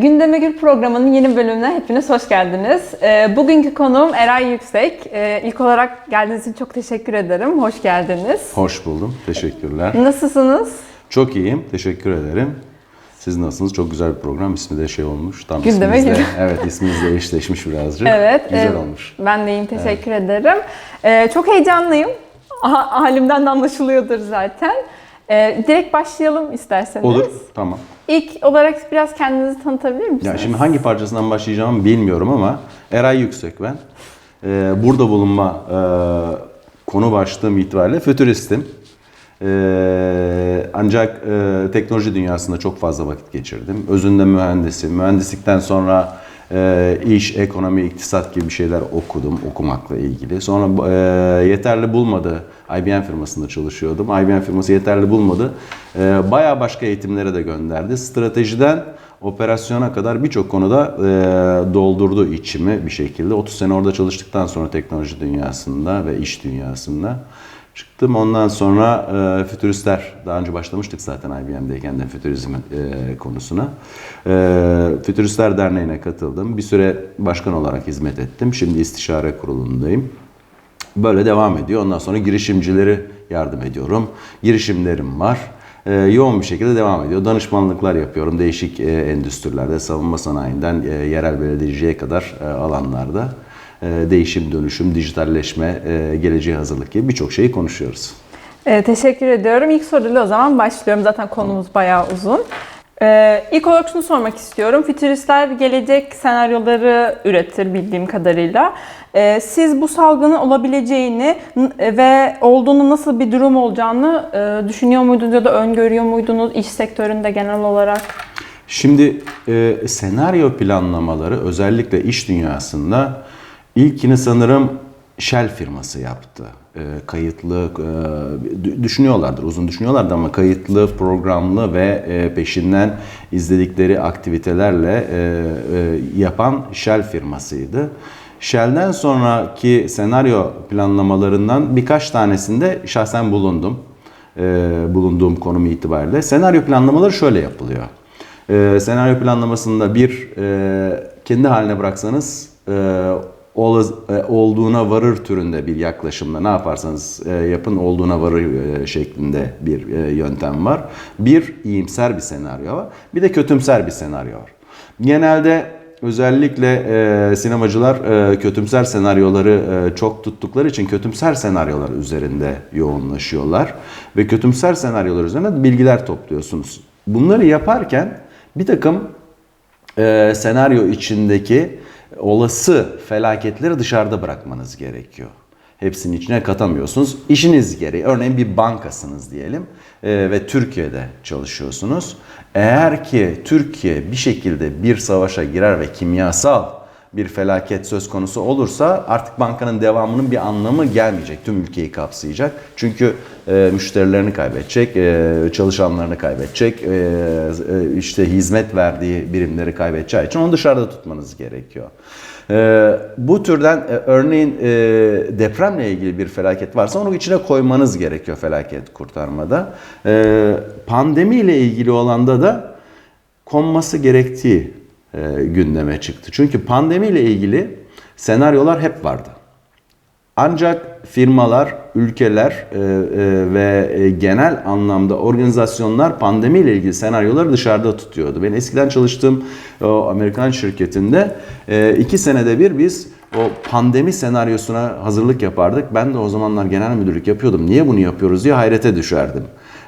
Gündeme Gül programının yeni bölümüne hepiniz hoş geldiniz. Ee, bugünkü konuğum Eray Yüksek. Ee, ilk olarak geldiğiniz için çok teşekkür ederim. Hoş geldiniz. Hoş buldum. Teşekkürler. Nasılsınız? Çok iyiyim. Teşekkür ederim. Siz nasılsınız? Çok güzel bir program. İsmi de şey olmuş. Tam Gündeme Gül. Evet ismimizle eşleşmiş birazcık. Evet. Güzel e, olmuş. Ben de iyiyim, teşekkür ederim. Ee, çok heyecanlıyım. Halimden de anlaşılıyordur zaten. Ee, direkt başlayalım isterseniz. Olur. Tamam. İlk olarak biraz kendinizi tanıtabilir misiniz? Ya şimdi hangi parçasından başlayacağımı bilmiyorum ama Eray Yüksek ben. Ee, burada bulunma e, konu başlığım itibariyle fütüristim. Ee, ancak e, teknoloji dünyasında çok fazla vakit geçirdim. Özünde mühendisim. Mühendislikten sonra e, iş, ekonomi, iktisat gibi şeyler okudum okumakla ilgili. Sonra e, yeterli bulmadı. IBM firmasında çalışıyordum. IBM firması yeterli bulmadı. E, bayağı başka eğitimlere de gönderdi. Stratejiden operasyona kadar birçok konuda e, doldurdu içimi bir şekilde. 30 sene orada çalıştıktan sonra teknoloji dünyasında ve iş dünyasında çıktım. Ondan sonra e, fütüristler, daha önce başlamıştık zaten IBM'deyken de fütürizm e, konusuna. E, Fütüristler Derneği'ne katıldım. Bir süre başkan olarak hizmet ettim. Şimdi istişare kurulundayım. Böyle devam ediyor. Ondan sonra girişimcileri yardım ediyorum. Girişimlerim var. Ee, yoğun bir şekilde devam ediyor. Danışmanlıklar yapıyorum değişik e, endüstrilerde, savunma sanayinden e, yerel belediyeciye kadar e, alanlarda. E, değişim, dönüşüm, dijitalleşme, e, geleceğe hazırlık gibi birçok şeyi konuşuyoruz. Ee, teşekkür ediyorum. İlk soruyla o zaman başlıyorum. Zaten konumuz bayağı uzun. Ee, ilk olarak şunu sormak istiyorum. Fütüristler gelecek senaryoları üretir bildiğim kadarıyla. Ee, siz bu salgının olabileceğini ve olduğunu nasıl bir durum olacağını e, düşünüyor muydunuz ya da öngörüyor muydunuz iş sektöründe genel olarak? Şimdi e, senaryo planlamaları özellikle iş dünyasında ilkini sanırım Shell firması yaptı. E, kayıtlı, e, dü- düşünüyorlardır, uzun düşünüyorlardı ama kayıtlı, programlı ve e, peşinden izledikleri aktivitelerle e, e, yapan Shell firmasıydı. Shell'den sonraki senaryo planlamalarından birkaç tanesinde şahsen bulundum. E, bulunduğum konum itibariyle. Senaryo planlamaları şöyle yapılıyor. E, senaryo planlamasında bir e, kendi haline bıraksanız e, olduğuna varır türünde bir yaklaşımla ne yaparsanız e, yapın olduğuna varır e, şeklinde bir e, yöntem var. Bir iyimser bir senaryo var. Bir de kötümser bir senaryo var. Genelde özellikle e, sinemacılar e, kötümser senaryoları e, çok tuttukları için kötümser senaryolar üzerinde yoğunlaşıyorlar ve kötümser senaryolar üzerine bilgiler topluyorsunuz. Bunları yaparken bir takım e, senaryo içindeki olası felaketleri dışarıda bırakmanız gerekiyor. Hepsinin içine katamıyorsunuz. İşiniz gereği, örneğin bir bankasınız diyelim e, ve Türkiye'de çalışıyorsunuz. Eğer ki Türkiye bir şekilde bir savaşa girer ve kimyasal bir felaket söz konusu olursa artık bankanın devamının bir anlamı gelmeyecek. Tüm ülkeyi kapsayacak. Çünkü e, müşterilerini kaybedecek, e, çalışanlarını kaybedecek, e, e, işte hizmet verdiği birimleri kaybedeceği için onu dışarıda tutmanız gerekiyor. E, bu türden e, örneğin e, depremle ilgili bir felaket varsa onu içine koymanız gerekiyor felaket kurtarmada. E, pandemiyle ilgili olanda da konması gerektiği e, gündeme çıktı. Çünkü pandemiyle ilgili senaryolar hep vardı. Ancak firmalar, ülkeler e, e, ve e, genel anlamda organizasyonlar pandemiyle ilgili senaryoları dışarıda tutuyordu. Ben eskiden çalıştığım o Amerikan şirketinde e, iki senede bir biz o pandemi senaryosuna hazırlık yapardık. Ben de o zamanlar genel müdürlük yapıyordum. Niye bunu yapıyoruz diye hayrete düşerdim.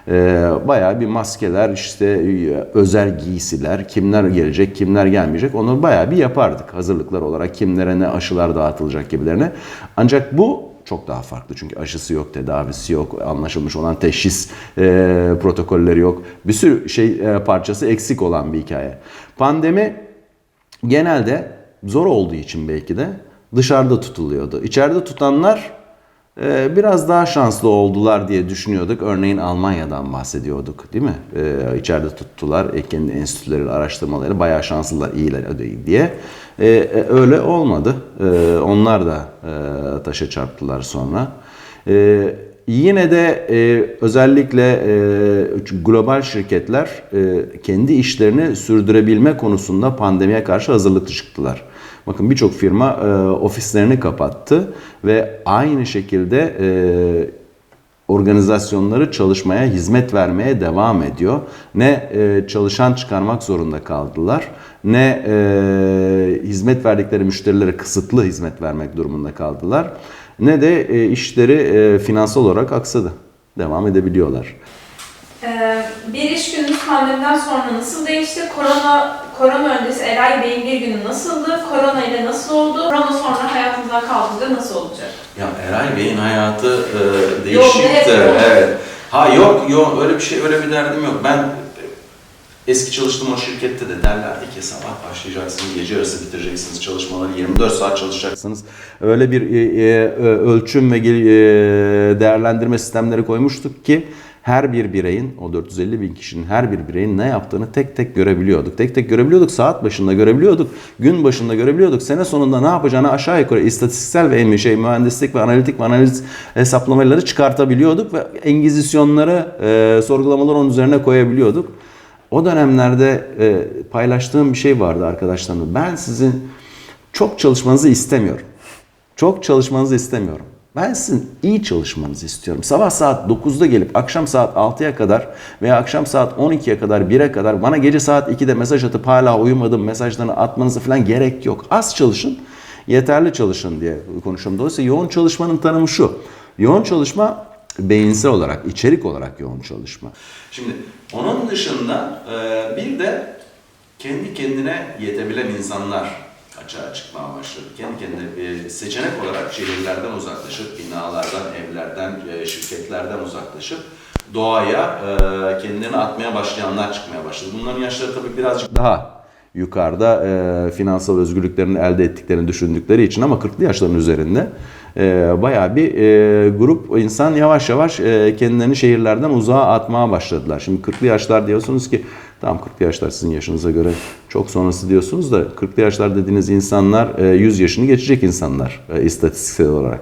Ee, bayağı bir maskeler, işte e, özel giysiler, kimler gelecek, kimler gelmeyecek onu bayağı bir yapardık hazırlıklar olarak. Kimlere ne aşılar dağıtılacak gibilerine. Ancak bu çok daha farklı çünkü aşısı yok, tedavisi yok, anlaşılmış olan teşhis e, protokolleri yok. Bir sürü şey e, parçası eksik olan bir hikaye. Pandemi genelde zor olduğu için belki de dışarıda tutuluyordu. İçeride tutanlar biraz daha şanslı oldular diye düşünüyorduk. Örneğin Almanya'dan bahsediyorduk değil mi? Ee, içeride tuttular. Kendi enstitüleri, araştırmaları bayağı şanslılar, iyiler diye. Ee, e, öyle olmadı. Ee, onlar da e, taşa çarptılar sonra. Ee, yine de e, özellikle global şirketler kendi işlerini sürdürebilme konusunda pandemiye karşı hazırlıklı çıktılar. Bakın birçok firma e, ofislerini kapattı ve aynı şekilde e, organizasyonları çalışmaya, hizmet vermeye devam ediyor. Ne e, çalışan çıkarmak zorunda kaldılar, ne e, hizmet verdikleri müşterilere kısıtlı hizmet vermek durumunda kaldılar, ne de e, işleri e, finansal olarak aksadı. Devam edebiliyorlar. Ee, bir iş gününüz pandemiden sonra nasıl değişti? Korona korona öncesi Eray Bey'in bir günü nasıldı? Korona ile nasıl oldu? Korona sonra hayatınızdan kaldığında nasıl olacak? Ya Eray Bey'in hayatı e, Yolda hep değişikti. yolda. Evet. Ha yok yok öyle bir şey öyle bir derdim yok. Ben eski çalıştığım o şirkette de derlerdi ki sabah başlayacaksınız, gece yarısı bitireceksiniz çalışmaları, 24 saat çalışacaksınız. Öyle bir e, e, ölçüm ve e, değerlendirme sistemleri koymuştuk ki her bir bireyin, o 450 bin kişinin her bir bireyin ne yaptığını tek tek görebiliyorduk. Tek tek görebiliyorduk, saat başında görebiliyorduk, gün başında görebiliyorduk. Sene sonunda ne yapacağını aşağı yukarı istatistiksel ve şey, mühendislik ve analitik ve analiz hesaplamaları çıkartabiliyorduk ve engizisyonları, e, sorgulamaları onun üzerine koyabiliyorduk. O dönemlerde e, paylaştığım bir şey vardı arkadaşlarımla. Ben sizin çok çalışmanızı istemiyorum. Çok çalışmanızı istemiyorum. Ben sizin iyi çalışmanızı istiyorum. Sabah saat 9'da gelip akşam saat 6'ya kadar veya akşam saat 12'ye kadar 1'e kadar bana gece saat 2'de mesaj atıp hala uyumadım mesajlarını atmanıza falan gerek yok. Az çalışın, yeterli çalışın diye konuşuyorum. Dolayısıyla yoğun çalışmanın tanımı şu. Yoğun çalışma beyinsel olarak, içerik olarak yoğun çalışma. Şimdi onun dışında bir de kendi kendine yetebilen insanlar açığa çıkmaya başladı. Kendi kendine e, seçenek olarak şehirlerden uzaklaşıp, binalardan, evlerden, e, şirketlerden uzaklaşıp doğaya e, kendilerini atmaya başlayanlar çıkmaya başladı. Bunların yaşları tabii birazcık daha yukarıda e, finansal özgürlüklerini elde ettiklerini düşündükleri için ama 40'lı yaşların üzerinde e, bayağı bir e, grup insan yavaş yavaş e, kendilerini şehirlerden uzağa atmaya başladılar. Şimdi 40'lı yaşlar diyorsunuz ki tamam 40'lı yaşlar sizin yaşınıza göre çok sonrası diyorsunuz da 40'lı yaşlar dediğiniz insanlar e, 100 yaşını geçecek insanlar e, istatistiksel olarak.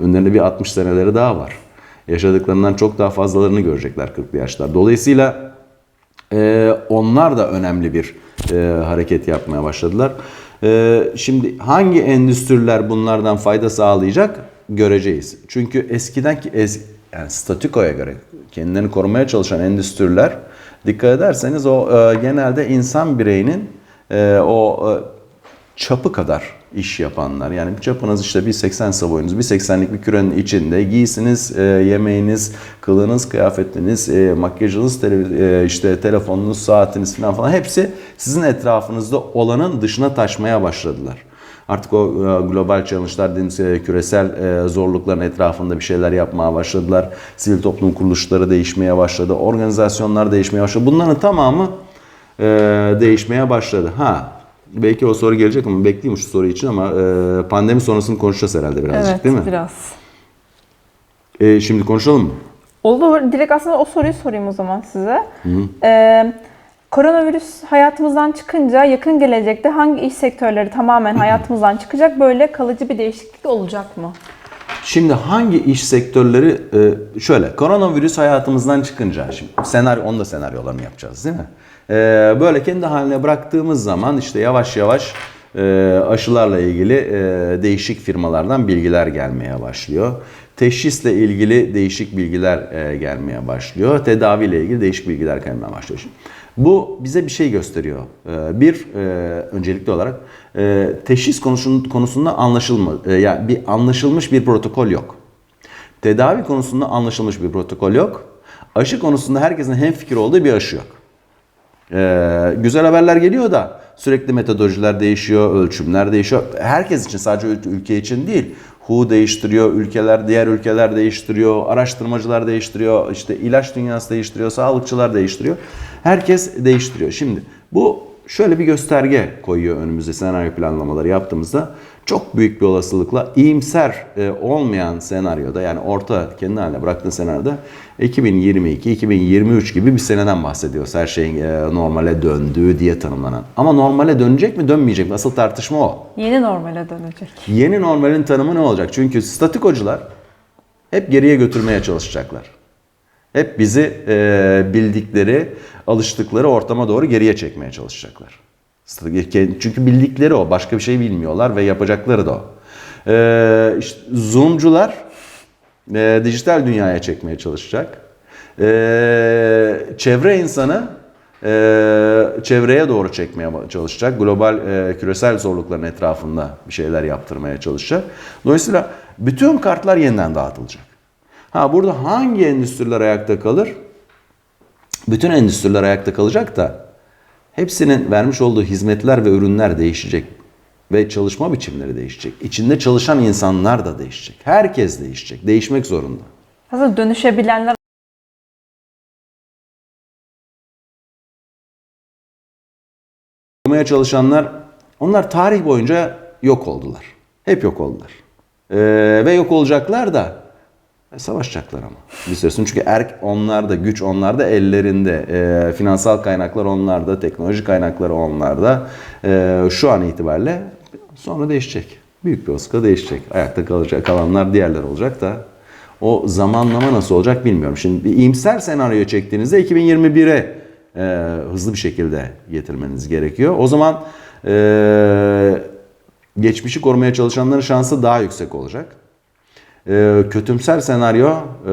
Önlerinde bir 60 seneleri daha var. Yaşadıklarından çok daha fazlalarını görecekler 40'lı yaşlar. Dolayısıyla ee, onlar da önemli bir e, hareket yapmaya başladılar. Şimdi hangi endüstriler bunlardan fayda sağlayacak göreceğiz. Çünkü eskiden ki es, yani statükoya göre kendilerini korumaya çalışan endüstriler dikkat ederseniz o e, genelde insan bireyinin e, o e, çapı kadar iş yapanlar. Yani çapınız işte bir 80 ise boyunuz, bir 80'lik bir kürenin içinde giysiniz, e, yemeğiniz, kılığınız, kıyafetiniz, e, makyajınız, tele, e, işte telefonunuz, saatiniz falan falan hepsi sizin etrafınızda olanın dışına taşmaya başladılar. Artık o e, global challenge'lar e, küresel e, zorlukların etrafında bir şeyler yapmaya başladılar. Sivil toplum kuruluşları değişmeye başladı, organizasyonlar değişmeye başladı. Bunların tamamı değişmeye başladı. Ha Belki o soru gelecek ama bekleyeyim şu soru için ama pandemi sonrasını konuşacağız herhalde birazcık evet, değil mi? biraz. E, şimdi konuşalım mı? Olur. Direkt aslında o soruyu sorayım o zaman size. Ee, koronavirüs hayatımızdan çıkınca yakın gelecekte hangi iş sektörleri tamamen hayatımızdan çıkacak? Böyle kalıcı bir değişiklik olacak mı? Şimdi hangi iş sektörleri e, şöyle koronavirüs hayatımızdan çıkınca şimdi senaryo onun da senaryolarını yapacağız değil mi? E, böyle kendi haline bıraktığımız zaman işte yavaş yavaş e, aşılarla ilgili değişik firmalardan bilgiler gelmeye başlıyor. Teşhisle ilgili değişik bilgiler gelmeye başlıyor. Tedaviyle ilgili değişik bilgiler gelmeye başlıyor. Şimdi, bu bize bir şey gösteriyor. E, bir e, öncelikli olarak e, teşhis konusun- konusunda anlaşılma, e, yani bir anlaşılmış bir protokol yok. Tedavi konusunda anlaşılmış bir protokol yok. Aşı konusunda herkesin hemfikir olduğu bir aşı yok. Ee, güzel haberler geliyor da sürekli metodolojiler değişiyor, ölçümler değişiyor. Herkes için sadece ül- ülke için değil. WHO değiştiriyor, ülkeler, diğer ülkeler değiştiriyor, araştırmacılar değiştiriyor, işte ilaç dünyası değiştiriyor, sağlıkçılar değiştiriyor. Herkes değiştiriyor. Şimdi bu şöyle bir gösterge koyuyor önümüze senaryo planlamaları yaptığımızda çok büyük bir olasılıkla iyimser e, olmayan senaryoda yani orta kendi haline bıraktığın senaryoda 2022-2023 gibi bir seneden bahsediyoruz. Her şeyin e, normale döndüğü diye tanımlanan. Ama normale dönecek mi dönmeyecek mi? Asıl tartışma o. Yeni normale dönecek. Yeni normalin tanımı ne olacak? Çünkü statikocular Hep geriye götürmeye çalışacaklar. Hep bizi e, bildikleri, alıştıkları ortama doğru geriye çekmeye çalışacaklar. Çünkü bildikleri o. Başka bir şey bilmiyorlar ve yapacakları da o. E, işte Zoom'cular e, dijital dünyaya çekmeye çalışacak. E, çevre insanı e, çevreye doğru çekmeye çalışacak. Global e, küresel zorlukların etrafında bir şeyler yaptırmaya çalışacak. Dolayısıyla bütün kartlar yeniden dağıtılacak. Ha burada hangi endüstriler ayakta kalır? Bütün endüstriler ayakta kalacak da hepsinin vermiş olduğu hizmetler ve ürünler değişecek ve çalışma biçimleri değişecek. İçinde çalışan insanlar da değişecek. Herkes değişecek. Değişmek zorunda. Aslında dönüşebilenler Yapmaya çalışanlar onlar tarih boyunca yok oldular. Hep yok oldular. Ee, ve yok olacaklar da e, savaşacaklar ama. Bir süre çünkü erk onlarda, güç onlarda, ellerinde. Ee, finansal kaynaklar onlarda, teknoloji kaynakları onlarda. Ee, şu an itibariyle sonra değişecek. Büyük bir oska değişecek. Ayakta kalacak kalanlar diğerler olacak da o zamanlama nasıl olacak bilmiyorum. Şimdi bir iyimser senaryo çektiğinizde 2021'e e, hızlı bir şekilde getirmeniz gerekiyor. O zaman e, geçmişi korumaya çalışanların şansı daha yüksek olacak. E, kötümser senaryo e,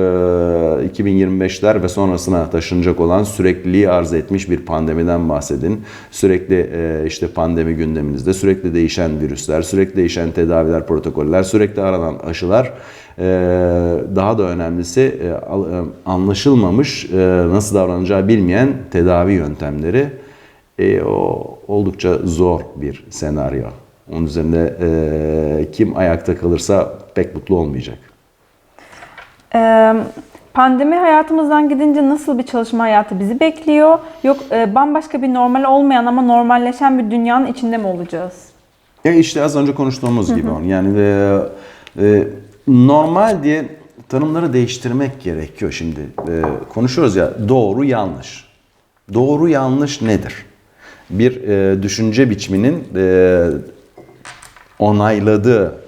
2025'ler ve sonrasına taşınacak olan sürekliliği arz etmiş bir pandemiden bahsedin. Sürekli e, işte pandemi gündeminizde sürekli değişen virüsler, sürekli değişen tedaviler, protokoller, sürekli aranan aşılar e, daha da önemlisi e, e, anlaşılmamış e, nasıl davranacağı bilmeyen tedavi yöntemleri e, o oldukça zor bir senaryo. Onun üzerinde e, kim ayakta kalırsa pek mutlu olmayacak. Ee, pandemi hayatımızdan gidince nasıl bir çalışma hayatı bizi bekliyor? Yok e, bambaşka bir normal olmayan ama normalleşen bir dünyanın içinde mi olacağız? Ya işte az önce konuştuğumuz gibi onu. Yani e, e, normal diye tanımları değiştirmek gerekiyor şimdi. E, konuşuyoruz ya doğru yanlış. Doğru yanlış nedir? Bir e, düşünce biçiminin e, onayladığı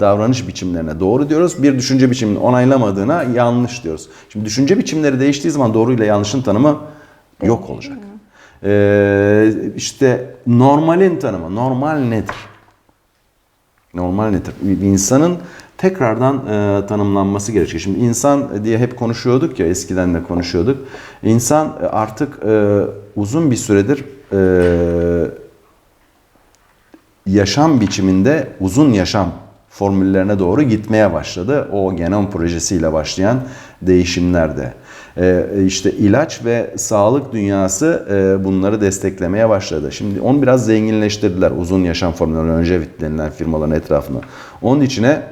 davranış biçimlerine doğru diyoruz. Bir düşünce biçiminin onaylamadığına yanlış diyoruz. Şimdi düşünce biçimleri değiştiği zaman doğru ile yanlışın tanımı yok olacak. E, işte normalin tanımı. Normal nedir? Normal nedir? İnsanın tekrardan e, tanımlanması gerekiyor. Şimdi insan diye hep konuşuyorduk ya eskiden de konuşuyorduk. İnsan e, artık e, uzun bir süredir e, yaşam biçiminde uzun yaşam formüllerine doğru gitmeye başladı. O genom projesiyle başlayan değişimlerde. Ee, işte ilaç ve sağlık dünyası e, bunları desteklemeye başladı. Şimdi onu biraz zenginleştirdiler uzun yaşam formülleri önce denilen firmaların etrafına. Onun içine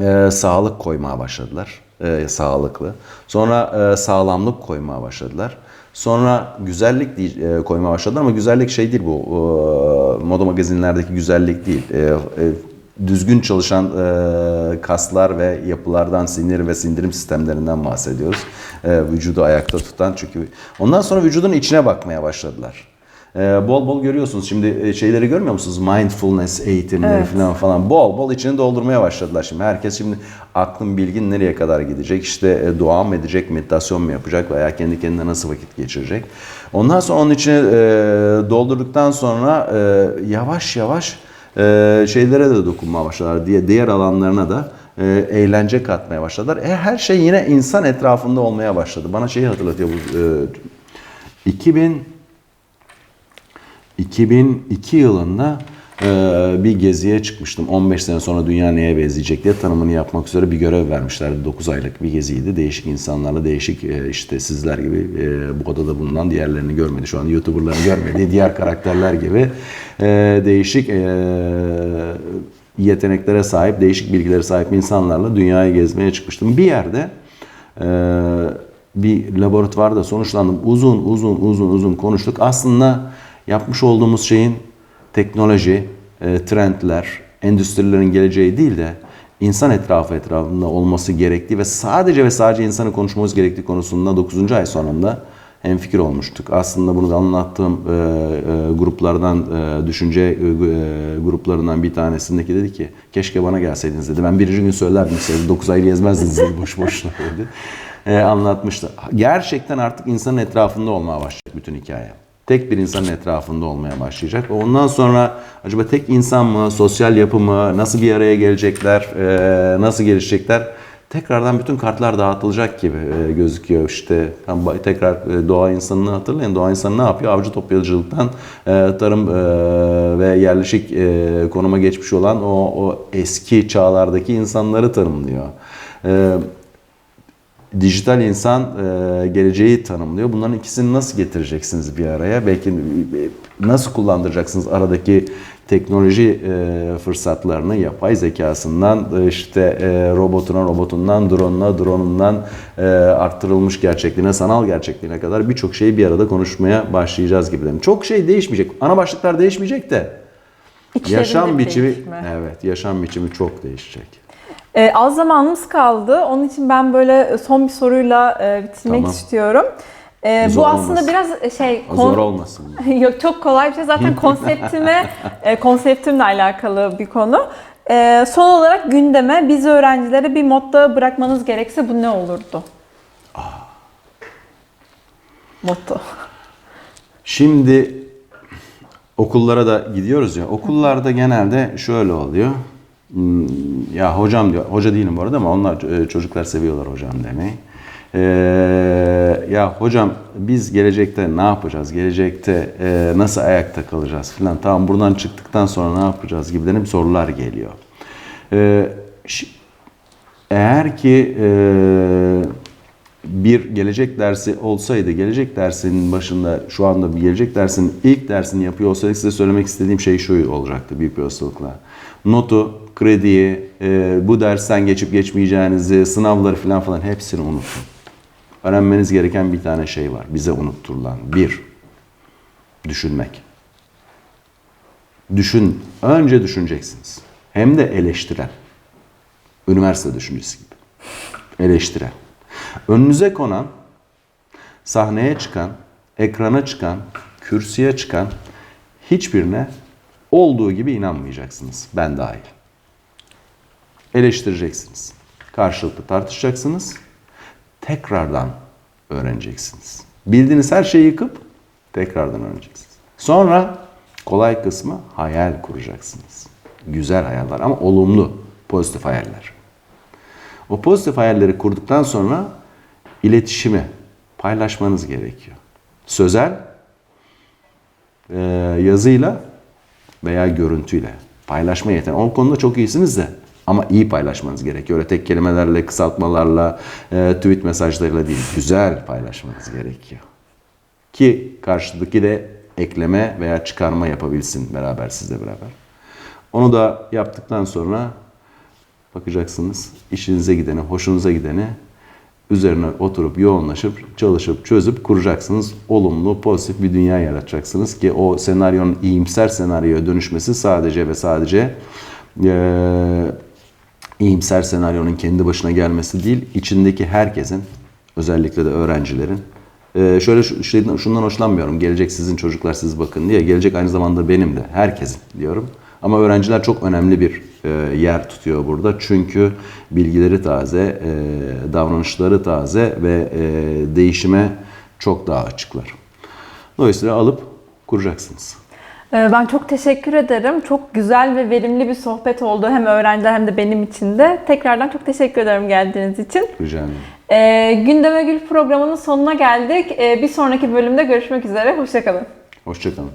e, sağlık koymaya başladılar. E, sağlıklı. Sonra e, sağlamlık koymaya başladılar. Sonra güzellik e, koymaya başladılar ama güzellik şey değil bu. E, moda magazinlerdeki güzellik değil. E, e, düzgün çalışan e, kaslar ve yapılardan, sinir ve sindirim sistemlerinden bahsediyoruz. E, vücudu ayakta tutan çünkü ondan sonra vücudun içine bakmaya başladılar. E, bol bol görüyorsunuz şimdi e, şeyleri görmüyor musunuz? Mindfulness eğitimleri Evet. falan falan bol bol içini doldurmaya başladılar şimdi. Herkes şimdi aklın bilgin nereye kadar gidecek? İşte e, dua mı edecek, meditasyon mu yapacak veya kendi kendine nasıl vakit geçirecek? Ondan sonra onun içine e, doldurduktan sonra e, yavaş yavaş e, şeylere de dokunmaya başladılar diye diğer alanlarına da e, eğlence katmaya başladılar. E, her şey yine insan etrafında olmaya başladı. Bana şeyi hatırlatıyor bu e, 2000 2002 yılında e, bir geziye çıkmıştım. 15 sene sonra dünya neye benzeyecek diye tanımını yapmak üzere bir görev vermişlerdi. 9 aylık bir geziydi. Değişik insanlarla, değişik e, işte sizler gibi e, bu odada bulunan diğerlerini görmedi. Şu an YouTuber'ların görmediği diğer karakterler gibi değişik yeteneklere sahip, değişik bilgilere sahip insanlarla dünyayı gezmeye çıkmıştım. Bir yerde bir laboratuvarda sonuçlandım. Uzun uzun uzun uzun konuştuk. Aslında yapmış olduğumuz şeyin teknoloji, e, trendler, endüstrilerin geleceği değil de insan etrafı etrafında olması gerektiği ve sadece ve sadece insanı konuşmamız gerektiği konusunda 9. ay sonunda hemfikir olmuştuk. Aslında bunu da anlattığım e, e, gruplardan, e, düşünce e, e, gruplarından bir tanesindeki dedi ki keşke bana gelseydiniz dedi. Ben birinci gün söylerdim size 9 ay gezmezdiniz dedi boş boşuna dedi. E, anlatmıştı. Gerçekten artık insanın etrafında olmaya başlayacak bütün hikaye. Tek bir insanın etrafında olmaya başlayacak. Ondan sonra acaba tek insan mı, sosyal yapı mı, nasıl bir araya gelecekler, e, nasıl gelişecekler? Tekrardan bütün kartlar dağıtılacak gibi e, gözüküyor işte. Tekrar e, doğa insanını hatırlayın. Doğa insanı ne yapıyor? Avcı toplayıcılıktan tarım ve yerleşik konuma geçmiş olan o, o eski çağlardaki insanları tanımlıyor. Dijital insan e, geleceği tanımlıyor. Bunların ikisini nasıl getireceksiniz bir araya? Belki e, nasıl kullandıracaksınız aradaki teknoloji e, fırsatlarını yapay zekasından işte e, robotuna, robotundan, drone'una, drone'undan e, arttırılmış gerçekliğine, sanal gerçekliğine kadar birçok şeyi bir arada konuşmaya başlayacağız gibi. Çok şey değişmeyecek. Ana başlıklar değişmeyecek de İçlerinde yaşam biçimi değişme. evet, yaşam biçimi çok değişecek. Ee, az zamanımız kaldı. Onun için ben böyle son bir soruyla e, bitirmek Tamam. istiyorum. Zor bu aslında olmasın. biraz şey kon- Zor olmasın. Yok çok kolay bir şey. Zaten konseptime, e, konseptimle alakalı bir konu. E, son olarak gündeme biz öğrencilere bir modda bırakmanız gerekse bu ne olurdu? Motto. Şimdi okullara da gidiyoruz ya. Okullarda genelde şöyle oluyor. Hmm, Ya hocam diyor. Hoca değilim bu arada ama onlar e, çocuklar seviyorlar hocam demeyi. Ee, ya hocam biz gelecekte ne yapacağız? Gelecekte e, nasıl ayakta kalacağız filan. Tamam buradan çıktıktan sonra ne yapacağız gibi sorular geliyor. Ee, eğer ki e, bir gelecek dersi olsaydı, gelecek dersinin başında şu anda bir gelecek dersinin ilk dersini yapıyor olsaydık size söylemek istediğim şey şu olacaktı büyük bir olasılıkla. Notu, krediyi, e, bu dersten geçip geçmeyeceğinizi, sınavları falan falan hepsini unutun. Öğrenmeniz gereken bir tane şey var. Bize unutturulan. Bir, düşünmek. Düşün, önce düşüneceksiniz. Hem de eleştiren. Üniversite düşüncesi gibi. Eleştiren. Önünüze konan, sahneye çıkan, ekrana çıkan, kürsüye çıkan hiçbirine olduğu gibi inanmayacaksınız. Ben dahil. Eleştireceksiniz. Karşılıklı tartışacaksınız. Tekrardan öğreneceksiniz. Bildiğiniz her şeyi yıkıp tekrardan öğreneceksiniz. Sonra kolay kısmı hayal kuracaksınız. Güzel hayaller ama olumlu, pozitif hayaller. O pozitif hayalleri kurduktan sonra iletişimi paylaşmanız gerekiyor. Sözel, yazıyla veya görüntüyle paylaşma yeteneği. O konuda çok iyisiniz de ama iyi paylaşmanız gerekiyor. Öyle tek kelimelerle, kısaltmalarla, e, tweet mesajlarıyla değil. Güzel paylaşmanız gerekiyor. Ki karşıdaki de ekleme veya çıkarma yapabilsin beraber sizle beraber. Onu da yaptıktan sonra bakacaksınız işinize gideni, hoşunuza gideni üzerine oturup yoğunlaşıp çalışıp çözüp kuracaksınız. Olumlu, pozitif bir dünya yaratacaksınız ki o senaryonun iyimser senaryoya dönüşmesi sadece ve sadece eee iyimser senaryonun kendi başına gelmesi değil, içindeki herkesin, özellikle de öğrencilerin, eee, şöyle şundan hoşlanmıyorum, gelecek sizin çocuklar siz bakın diye, gelecek aynı zamanda benim de, herkesin diyorum. Ama öğrenciler çok önemli bir eee, yer tutuyor burada. Çünkü bilgileri taze, eee, davranışları taze ve değişime çok daha açıklar. Dolayısıyla alıp kuracaksınız. Ee, Ben çok teşekkür ederim. Çok güzel ve verimli bir sohbet oldu hem öğrenciler hem de benim için de. Tekrardan çok teşekkür ederim geldiğiniz için. Rica ederim. Ee, Gündeme Gül programının sonuna geldik. Ee, bir sonraki bölümde görüşmek üzere. Hoşçakalın. Hoşçakalın.